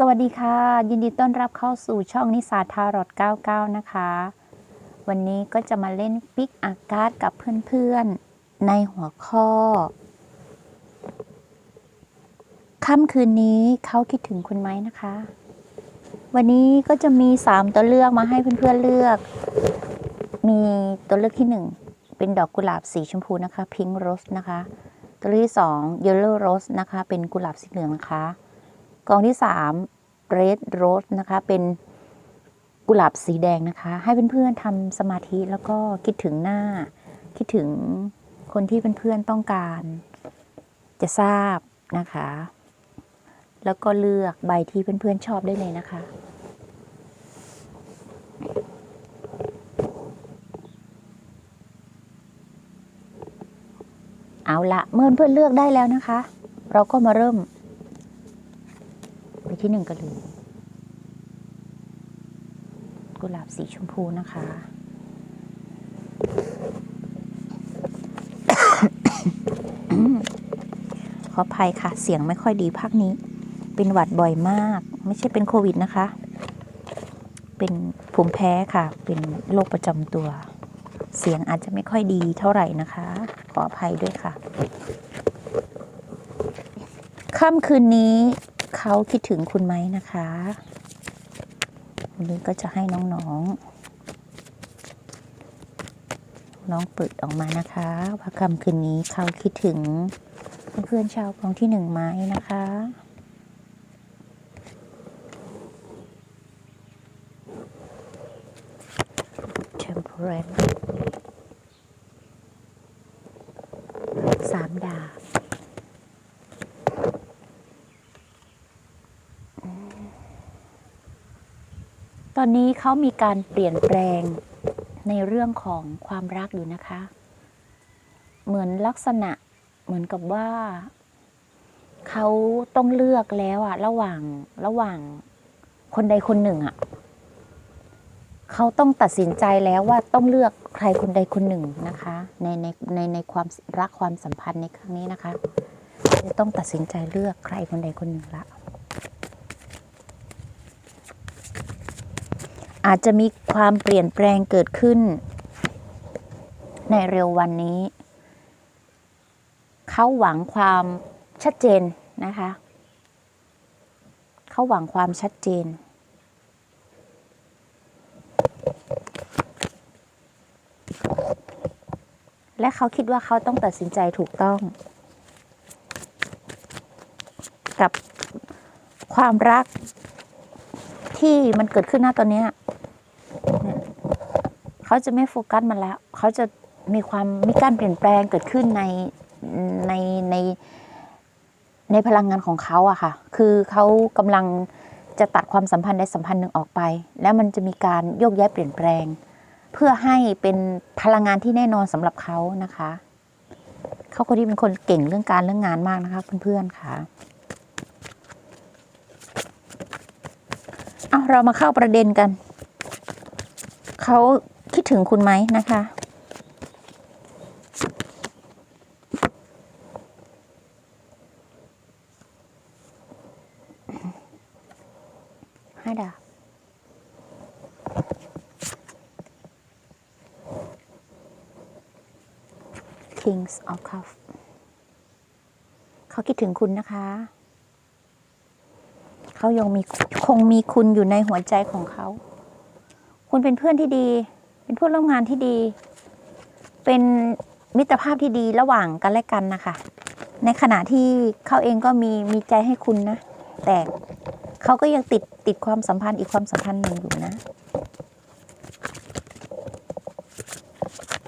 สวัสดีค่ะ ยินดีต้อนรับเข้าสู่ช่องนิสาทารอด99 นะคะ วันนี้ก็จะมาเล่นปิกอากาศกับเพื่อนๆ ในหัวข้อค่ำคืนนี้เขาคิดถึงคุณไหมนะคะ วันนี้ก็จะมี 3 ตัวเลือกมาให้เพื่อนๆเลือก มีตัวเลือกที่ 1 เป็นดอกกุหลาบสีชมพูนะคะพิงค์โรสนะคะ ตัวเลือกที่2 yellow rose นะคะ เป็นกุหลาบสีเหลืองนะคะกองที่สาม red rose นะคะ เป็นกุหลาบสีแดงนะคะ ให้เพื่อนๆทำสมาธิแล้วก็คิดถึงหน้า คิดถึงคนที่เพื่อนๆต้องการ จะทราบนะคะ แล้วก็เลือกใบที่เพื่อนๆชอบได้เลยนะคะเอาละเมื่อเพื่อนเลือกได้แล้วนะคะ เราก็มาเริ่ม ไปที่หนึ่งกันเลย กุหลาบสีชมพูนะคะ ขออภัยค่ะ เสียงไม่ค่อยดีภาคนี้ เป็นหวัดบ่อยมาก ไม่ใช่เป็นโควิดนะคะ เป็นภูมิแพ้ค่ะ เป็นโรคประจำตัว เสียงอาจจะไม่ค่อยดีเท่าไหร่นะคะ ขออภัยด้วยค่ะ ค่ำคืนนี้เขาคิดถึงคุณไหมนะคะ วันนี้ก็จะให้น้องๆ น้องเปิดออกมานะคะว่าคำคืนนี้เขาคิดถึงเพื่อนๆชาวกองที่หนึ่งไหมนะคะ temperance สามดาบ ตอนนี้เขามีการเปลี่ยนแปลงในเรื่องของความรักอยู่นะคะ เหมือนลักษณะเหมือนกับว่าเขาต้องเลือกแล้วอะระหว่างระหว่างคนใดคนหนึ่งอะเขาต้องตัดสินใจแล้วว่าต้องเลือกใครคนใดคนหนึ่งนะคะ ในในในในความรักความสัมพันธ์ในครั้งนี้นะคะจะต้องตัดสินใจเลือกใครคนใดคนหนึ่งละ อาจจะมีความเปลี่ยนแปลงเกิดขึ้น ในเร็ววันนี้ เขาหวังความชัดเจนนะคะ เขาหวังความชัดเจน และเขาคิดว่าเขาต้องตัดสินใจถูกต้อง กับความรักที่มันเกิดขึ้นหน้าตอนนี้ เขาจะไม่โฟกัสมันแล้ว เขาจะมีความมีการเปลี่ยนแปลงเกิดขึ้นในในในในพลังงานของเขาอะค่ะ คือเขากำลังจะตัดความสัมพันธ์ใดสัมพันธ์หนึ่งออกไป แล้วมันจะมีการโยกย้ายเปลี่ยนแปลง เพื่อให้เป็นพลังงานที่แน่นอนสำหรับเขานะคะ เขาคนที่เป็นคนเก่งเรื่องการเรื่องงานมากนะคะเพื่อนๆค่ะเอาเรามาเข้าประเด็นกัน เขา คิดถึงคุณไหมนะคะ ห้าดาบ Kings of Cups เขาคิดถึงคุณนะคะ เขายังมีคงมีคุณอยู่ในหัวใจของเขา คุณเป็นเพื่อนที่ดี เป็นเพื่อนร่วมงานที่ดี เป็นมิตรภาพที่ดีระหว่างกันและกันนะคะ ในขณะที่เขาเองก็มีมีใจให้คุณนะ แต่เขาก็ยังติดติดความสัมพันธ์อีกความสัมพันธ์หนึ่งอยู่นะ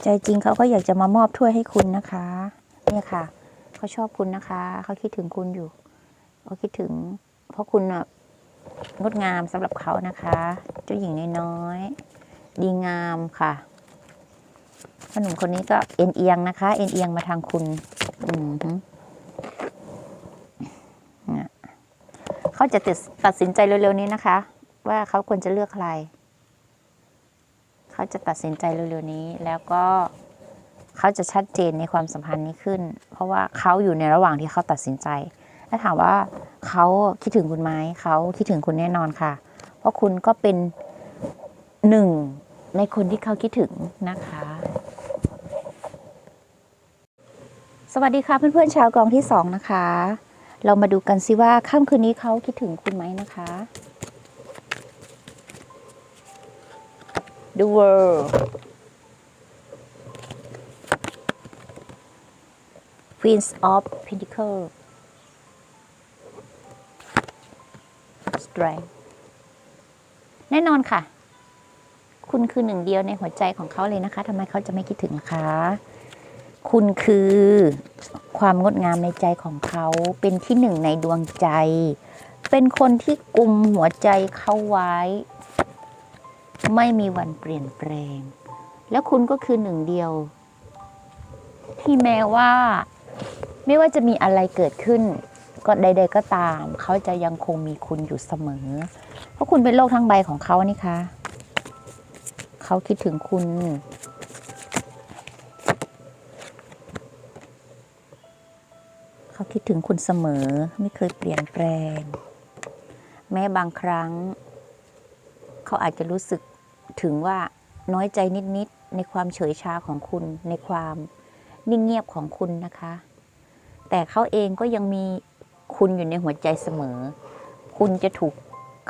ใจจริงเขาก็อยากจะมามอบถ้วยให้คุณนะคะ เนี่ยค่ะเขาชอบคุณนะคะ เขาคิดถึงคุณอยู่เขาคิดถึง เพราะคุณน่ะงดงามสำหรับเขานะคะ เจ้าหญิงน้อยๆ ดีงามค่ะขนมคนนี้ก็เอ็นเอียงนะคะ เอ็นเอียงมาทางคุณ อืมเนี่ยเขาจะตัดตัดสินใจเร็วๆนี้นะคะ ว่าเขาควรจะเลือกใคร เขาจะตัดสินใจเร็วๆนี้ แล้วก็เขาจะชัดเจนในความสัมพันธ์นี้ขึ้น เพราะว่าเขาอยู่ในระหว่างที่เขาตัดสินใจ ถ้าถามว่าเขาคิดถึงคุณไหมเขาคิดถึงคุณแน่นอนค่ะ เพราะคุณก็เป็นหนึ่ง ในคนที่เขาคิดถึงนะคะ สวัสดีค่ะเพื่อนๆชาวกองที่สองนะคะ เรามาดูกันสิว่าค่ำคืนนี้เขาคิดถึงคุณไหมนะคะ The world Queens of Pentacles Strength แน่นอนค่ะ คุณคือหนึ่งเดียวในหัวใจของเขาเลยนะคะทำไมเขาจะไม่คิดถึงคะคุณคือความงดงามในใจของเขาเป็นที่หนึ่งในดวงใจ เป็นคนที่กุมหัวใจเขาไว้ ไม่มีวันเปลี่ยนแปลง แล้วคุณก็คือหนึ่งเดียว ที่แม้ว่า ไม่ว่าจะมีอะไรเกิดขึ้น ก็ใด ๆ ก็ตาม เขาจะยังคงมีคุณอยู่เสมอ เพราะคุณเป็นโลกทั้งใบของเขานี่คะ เขาคิดถึงคุณเขาคิดถึงคุณเสมอไม่เคยเปลี่ยนแปลง แม้บางครั้ง เขาอาจจะรู้สึกถึงว่าน้อยใจนิดๆในความเฉยชาของคุณในความนิ่งเงียบของคุณนะคะ แต่เขาเองก็ยังมีคุณอยู่ในหัวใจเสมอ คุณจะถูก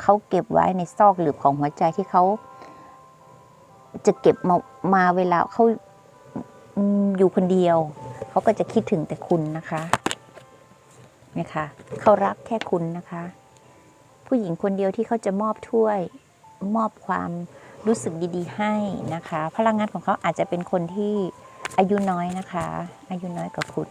เขาเก็บไว้ในซอกหลืบของหัวใจที่เขา จะเก็บมามาเวลาเขาอยู่คนเดียว เขาก็จะคิดถึงแต่คุณนะคะนี่ค่ะเขารักแค่คุณนะคะ ผู้หญิงคนเดียวที่เขาจะมอบถ้วย มอบความรู้สึกดีๆ ให้นะคะ พลังงานของเขาอาจจะเป็นคนที่อายุน้อยนะคะ อายุน้อยกว่าคุณ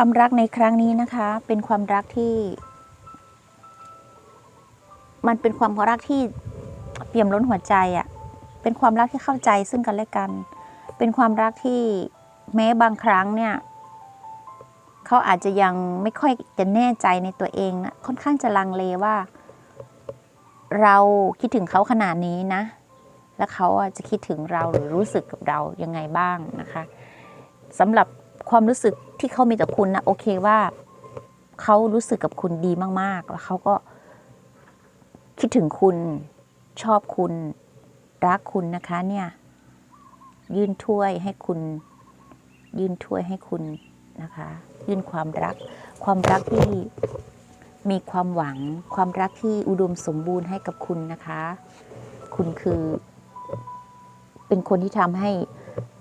ความรักในครั้งนี้นะคะ เป็นความรักที่ มันเป็นความรักที่เปี่ยมล้นหัวใจอะ่ะ เป็นความรักที่เข้าใจซึ่งกันและกัน เป็นความรักที่แม้บางครั้งเนี่ยเขาอาจจะยังไม่ค่อยจะแน่ใจในตัวเองนะค่อนข้างจะลังเลว่า เราคิดถึงเขาขนาดนี้นะ แล้วเขาจะคิดถึงเราหรือรู้สึกกับเรายังไงบ้างนะคะสำหรับความรู้สึก ที่เขามีต่อคุณนะโอเคว่าเขารู้สึกกับคุณดีมาก ๆ แล้วเขาก็คิดถึงคุณชอบคุณรักคุณนะคะเนี่ย ยื่นถ้วยให้คุณ ยื่นถ้วยให้คุณนะคะ ยื่นความรัก ความรักที่มีความหวัง ความรักที่อุดมสมบูรณ์ให้กับคุณนะคะ คุณคือ เป็นคนที่ทำให้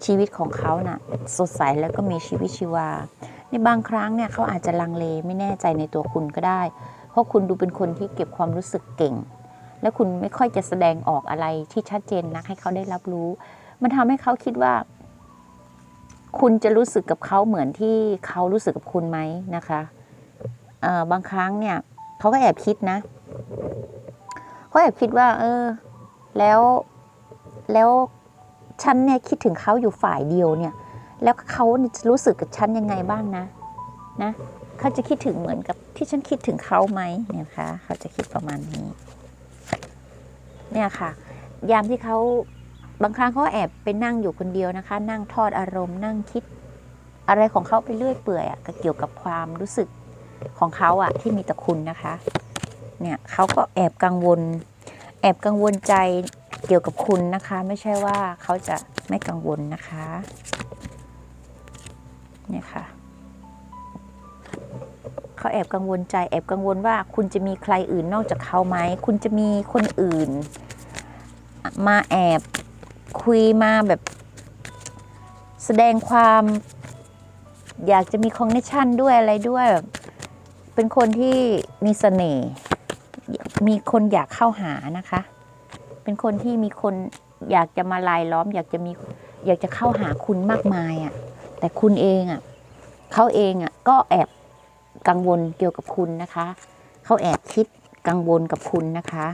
ชีวิตของเขาน่ะสดใสแล้วก็มีชีวิตชีวา ในบางครั้งเนี่ยเขาอาจจะลังเลไม่แน่ใจในตัวคุณก็ได้ เพราะคุณดูเป็นคนที่เก็บความรู้สึกเก่ง และคุณไม่ค่อยจะแสดงออกอะไรที่ชัดเจนนักให้เขาได้รับรู้ มันทำให้เขาคิดว่า คุณจะรู้สึกกับเขาเหมือนที่เขารู้สึกกับคุณไหมนะคะเออบางครั้งเนี่ยเขาก็แอบคิดนะเขาแอบคิดว่า เออ แล้วแล้ว ฉันเนี่ยคิดถึงเขาอยู่ฝ่ายเดียวเนี่ย แล้วเขารู้สึกกับฉันยังไงบ้างนะนะเขาจะคิดถึงเหมือนกับที่ฉันคิดถึงเขาไหมเนี่ยนะคะเขาจะคิดประมาณนี้ เนี่ยค่ะ ยามที่เขาบางครั้งเขาแอบไปนั่งอยู่คนเดียวนะคะ นั่งทอดอารมณ์ นั่งคิด อะไรของเขาไปเรื่อยเปื่อยอะก็เกี่ยวกับความรู้สึกของเขาอะที่มีต่อคุณนะคะ เนี่ยเขาก็แอบกังวล แอบกังวลใจ เกี่ยวกับคุณนะคะ ไม่ใช่ว่าเขาจะไม่กังวลนะคะเนี่ยค่ะเขาแอบกังวลใจแอบกังวลว่าคุณจะมีใครอื่นนอกจากเขาไหม คุณจะมีคนอื่น มาแอบคุยมาแบบ แสดงความอยากจะมีคอนเนคชั่นด้วยอะไรด้วยแบบเป็นคนที่มีเสน่ห์มีคนอยากเข้าหานะคะ เป็นคนที่มีคนอยากจะมาลายล้อม อยากจะมีอยากจะเข้าหาคุณมากมายอะ่ะ แต่คุณเองอะ่ะเขาเองอะ่ะก็แอบกังวลเกี่ยวกับคุณนะคะ เขาแอบคิดกังวลกับคุณนะคะ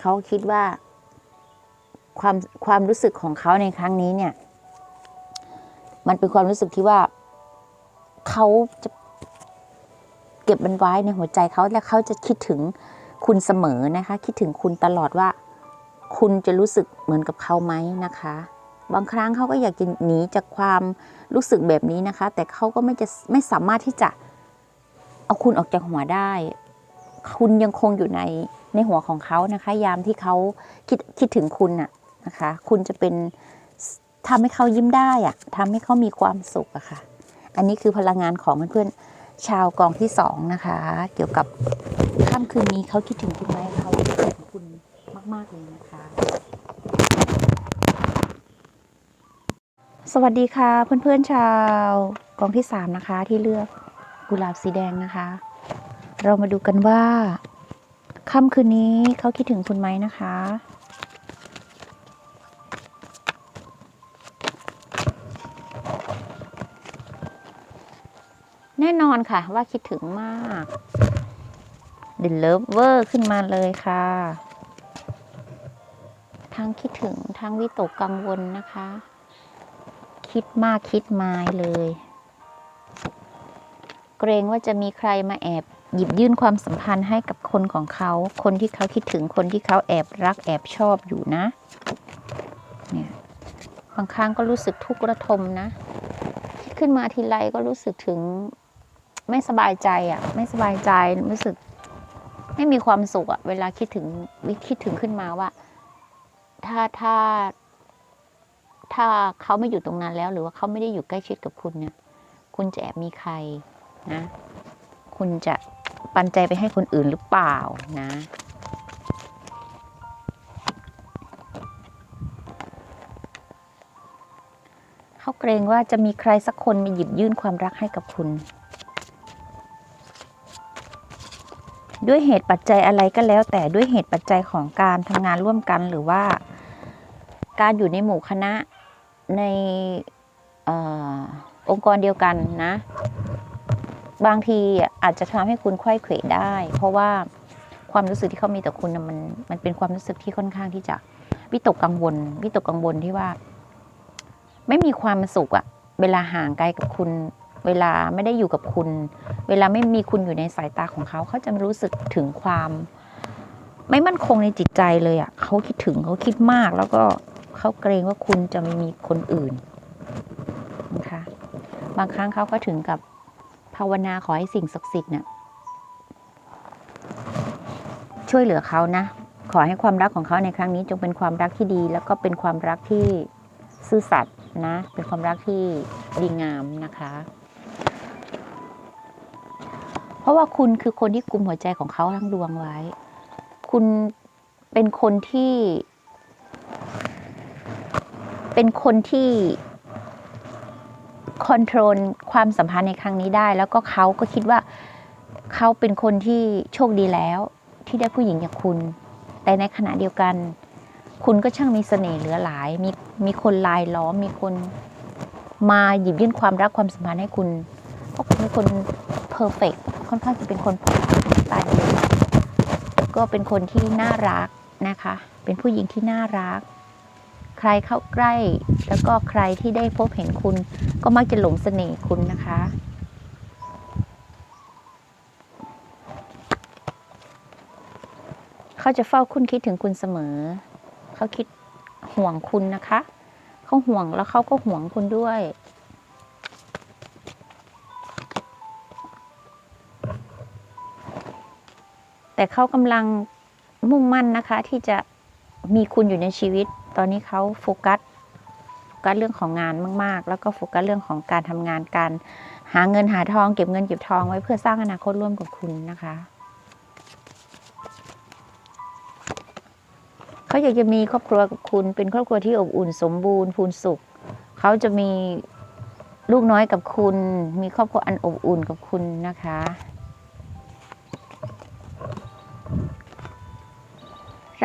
เขาคิดว่าความความรู้สึกของเขาในครั้งนี้เนี่ย มันเป็นความรู้สึกที่ว่าเขาจะเก็บมันไว้ในหัวใจเขาและเขาจะคิดถึงคุณเสมอนะคะ คิดถึงคุณตลอดว่า คุณจะรู้สึกเหมือนกับเขาไหมนะคะ บางครั้งเขาก็อยากจะหนีจากความรู้สึกแบบนี้นะคะ แต่เขาก็ไม่จะไม่สามารถที่จะเอาคุณออกจากหัวได้ คุณยังคงอยู่ในในหัวของเขานะคะ ยามที่เขาคิดคิดถึงคุณน่ะนะคะ คุณจะเป็นทำให้เขายิ้มได้อะทำให้เขามีความสุขอะค่ะ อันนี้คือพลังงานของเพื่อนๆชาวกองที่สองนะคะ เกี่ยวกับค่ำคืนนี้เขาคิดถึงคุณไหมเขาคิดถึงคุณ มากๆเลยนะคะ สวัสดีค่ะเพื่อนๆชาวกองที่สามนะคะ ที่เลือกกุหลาบสีแดงนะคะ เรามาดูกันว่าค่ำคืนนี้เขาคิดถึงคุณไหมนะคะแน่นอนค่ะว่าคิดถึงมากเด e เลิฟเวอร์ขึ้นมาเลยค่ะ ทั้งคิดถึงทั้งวิตกกังวลนะคะ คิดมากคิดมายเลย เกรงว่าจะมีใครมาแอบหยิบยื่นความสัมพันธ์ให้กับคนของเขา คนที่เขาคิดถึงคนที่เขาแอบรักแอบชอบอยู่นะ เนี่ย บางครั้งก็รู้สึกทุกข์ระทมนะคิดขึ้นมาทีไรก็รู้สึกถึงไม่สบายใจอะ่ะ ไม่สบายใจรู้สึก ไม่มีความสุขอะ่ะ เวลาคิดถึงวิคิดถึงขึ้นมาว่า ถ้าถ้า ถ้าเขาไม่อยู่ตรงนั้นแล้ว หรือว่าเขาไม่ได้อยู่ใกล้ชิดกับคุณเนี่ย คุณจะแอบมีใครนะ คุณจะปันใจไปให้คนอื่นหรือเปล่านะเขาเกรงว่าจะมีใครสักคนมาหยิบยื่นความรักให้กับคุณ ด้วยเหตุปัจจัยอะไรก็แล้ว แต่ด้วยเหตุปัจจัยของการทำงานร่วมกันหรือว่า การอยู่ในหมู่คณะในออองค์กรเดียวกันนะ บางทีอาจจะทำให้คุณไขว้เขวได้ เพราะว่าความรู้สึกที่เขามีต่อคุณมันมันเป็นความรู้สึกที่ค่อนข้างที่จะวิตกกังวลวิตกกังวลที่ว่า ไม่มีความสุขอะเวลาห่างไกลกับคุณ เวลาไม่ได้อยู่กับคุณ เวลาไม่มีคุณอยู่ในสายตาของเขา เขาจะรู้สึกถึงความ ไม่มั่นคงในจิตใจเลยอะเขาคิดถึงเขาคิดมากแล้วก็ เขาเกรงว่าคุณจะไม่มีคนอื่นนะคะบางครั้งเขาก็ถึงกับภาวนาขอให้สิ่งศักดิ์สิทธิ์เนี่ยช่วยเหลือเขานะขอให้ความรักของเขาในครั้งนี้จงเป็นความรักที่ดี แล้วก็เป็นความรักที่ซื่อสัตย์นะ เป็นความรักที่ดีงามนะคะ เพราะว่าคุณคือคนที่กุมหัวใจของเขาทั้งดวงไว้ คุณเป็นคนที่ เป็นคนที่คอนโทรลความสัมพันธ์ในครั้งนี้ได้ แล้วก็เขาก็คิดว่าเขาเป็นคนที่โชคดีแล้ว ที่ได้ผู้หญิงอย่างคุณ แต่ในขณะเดียวกัน คุณก็ช่างมีเสน่ห์เหลือหลาย มีมีคนลายล้อมมีคนมาหยิบยื่นความรักความสัมพันธ์ให้คุณเพราะคุณเป็นคนเพอร์เฟกค่อนข้างจะเป็นคนตายก็เป็นคนที่น่ารักนะคะ เป็นผู้หญิงที่น่ารัก รเข้าใกล้ แล้วก็ใครที่ได้พบเห็นคุณ ก็มักจะหลงเสน่ห์คุณนะคะ เขาจะเฝ้าคุณคิดถึงคุณเสมอ เขาคิดห่วงคุณนะคะ เขาห่วงแล้วเขาก็ห่วงคุณด้วยแต่เขากำลังมุ่งมั่นนะคะที่จะมีคุณอยู่ในชีวิต ตอนนี้เขาโฟกัสโฟกัสเรื่องของงานมาก ๆ แล้วก็โฟกัสเรื่องของการทำงานการหาเงินหาทองเก็บเงินเก็บทองไว้เพื่อสร้างอนาคตร่วมกับคุณนะคะเขาอยากจะมีครอบครัวกับคุณเป็นครอบครัวที่อบอุ่นสมบูรณ์พูนสุขเขาจะมีลูกน้อยกับคุณ มีครอบครัวอันอบอุ่นกับคุณนะคะ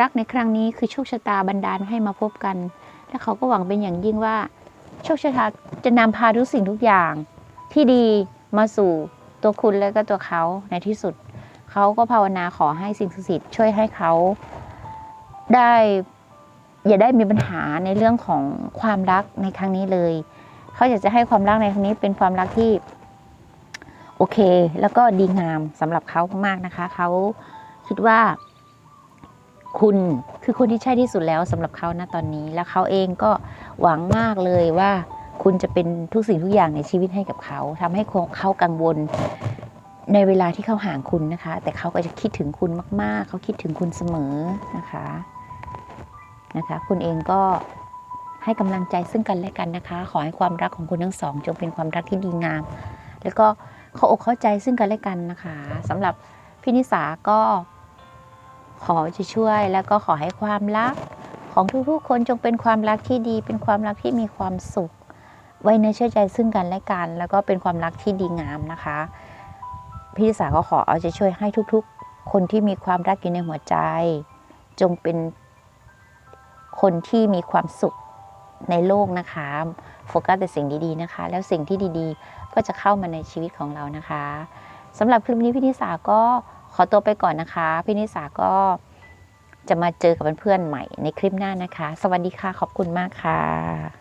รักในครั้งนี้คือโชคชะตาบันดาลให้มาพบกัน และเขาก็หวังเป็นอย่างยิ่งว่า โชคชะตาจะนำพาทุกสิ่งทุกอย่าง ที่ดีมาสู่ตัวคุณและก็ตัวเขาในที่สุด เขาก็ภาวนาขอให้สิ่งศักดิ์สิทธิ์ช่วยให้เขาได้อย่าได้มีปัญหาในเรื่องของความรักในครั้งนี้เลย เขาอยากจะให้ความรักในครั้งนี้เป็นความรักที่โอเค แล้วก็ดีงามสำหรับเขามากๆนะคะ เขาคิดว่า คุณคือคนที่ใช่ที่สุดแล้วสำหรับเขานะตอนนี้ แล้วเขาเองก็หวังมากเลยว่าคุณจะเป็นทุกสิ่งทุกอย่างในชีวิตให้กับเขาทำให้เขากังวลในเวลาที่เขาห่างคุณนะคะ แต่เขาก็จะคิดถึงคุณมาก ๆ เขาคิดถึงคุณเสมอนะคะนะคะ คุณเองก็ให้กำลังใจซึ่งกันและกันนะคะ ขอให้ความรักของคุณทั้งสอง จงเป็นความรักที่ดีงาม แล้วก็เขาอกเข้าใจซึ่งกันและกันนะคะสำหรับพี่นิสาก็ ขอจะช่วยแล้วก็ขอให้ความรัก ของทุกๆ คนจงเป็นความรักที่ดี เป็นความรักที่มีความสุข ไว้ในอเชื่อใจซึ่งกันและกัน แล้วก็เป็นความรักที่ดีงามนะคะ พี่นิสาก็ขอเอาใจช่วยให้ทุกๆ คนที่มีความรักอยู่ในหัวใจ จงเป็นคนที่มีความสุขในโลกนะคะโฟกัสแต่สิ่งดีๆนะคะ แล้วสิ่งที่ดีๆ ก็จะเข้ามาในชีวิตของเรานะคะสำหรับคลิปนี้พี่นิสาก็ ขอตัวไปก่อนนะคะ พี่นิสาก็จะมาเจอกับเพื่อนๆใหม่ในคลิปหน้านะคะ สวัสดีค่ะ ขอบคุณมากค่ะ